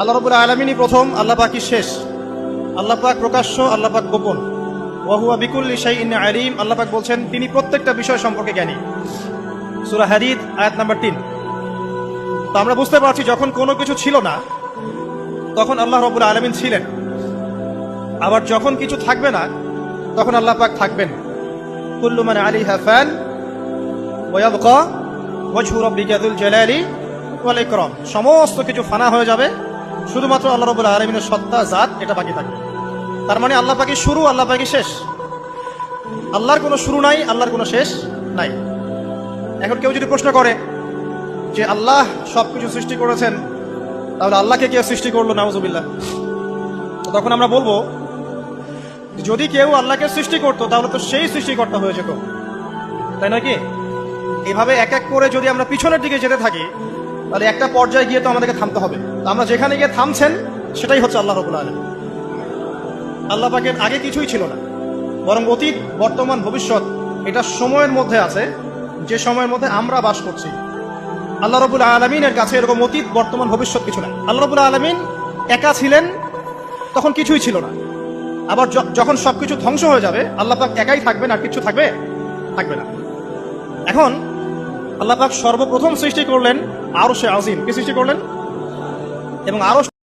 আল্লাহ রবুল্লা আলমিনই প্রথম, আল্লাহ পাকই শেষ। আল্লাহ পাক প্রকাশ্য, আল্লাহ পাক গোপন। ওয়াহুয়া বিকুল্লি শাই ইন আলিম, আল্লাহ পাক বলছেন, তিনি প্রত্যেকটা বিষয় সম্পর্কে জ্ঞানী। সুরা হাদিদ আয়াত নাম্বার তিন। তো আমরা বুঝতে পারছি, যখন কোনো কিছু ছিল না, তখন আল্লাহ রবুল আলমিন ছিলেন। আবার যখন কিছু থাকবে না, তখন আল্লাহ পাক থাকবেন। কুল্লু মানে আলী হাফান ওয়াবকা ওয়াজহু রাব্বিকা যুল জালালি ওয়াল ইকরাম। সমস্ত কিছু ফানা হয়ে যাবে শুধুমাত্র আল্লাহ রাব্বুল আলামিনের সত্তা, জাত, এটা বাকি থাকবে। তার মানে আল্লাহ পাকি শুরু, আল্লাহ পাকি শেষ। আল্লাহর কোনো শুরু নাই, আল্লাহর কোনো শেষ নাই। এখন কেউ যদি প্রশ্ন করে যে আল্লাহ সবকিছু সৃষ্টি করেছেন, তাহলে আল্লাহকে কেউ সৃষ্টি করল? নাউজুবিল্লাহ। তো তখন আমরা বলব, যদি কেউ আল্লাহকে সৃষ্টি করতো, তাহলে তো সেই সৃষ্টিকর্তা হয়ে যেত। তাই নয় কি? এভাবে এক এক করে যদি আমরা পিছনের দিকে যেতে থাকি তাহলে একটা পর্যায়ে গিয়ে তো আমাদেরকে থামতে হবে। আমরা যেখানে গিয়ে থামছেন, সেটাই হচ্ছে আল্লাহ রবুল আলম আল্লাহ পাকের আগে কিছুই ছিল না। বরং অতীত, বর্তমান, ভবিষ্যৎ, এটা সময়ের মধ্যে আছে। যে সময়ের মধ্যে আমরা বাস করছি। আল্লাহ রবুল আলমিনের কাছে এরকম অতীত, বর্তমান, ভবিষ্যৎ কিছু নাই। আল্লাহ রবুল আলমিন একা ছিলেন, তখন কিছুই ছিল না। আবার যখন সবকিছু ধ্বংস হয়ে যাবে, আল্লাহ পাক একাই থাকবেন আর কিছু থাকবে থাকবে না। এখন আল্লাহ পাক সর্বপ্রথম সৃষ্টি করলেন আরও সে আজিম। কি সৃষ্টি করলেন? এবং আরও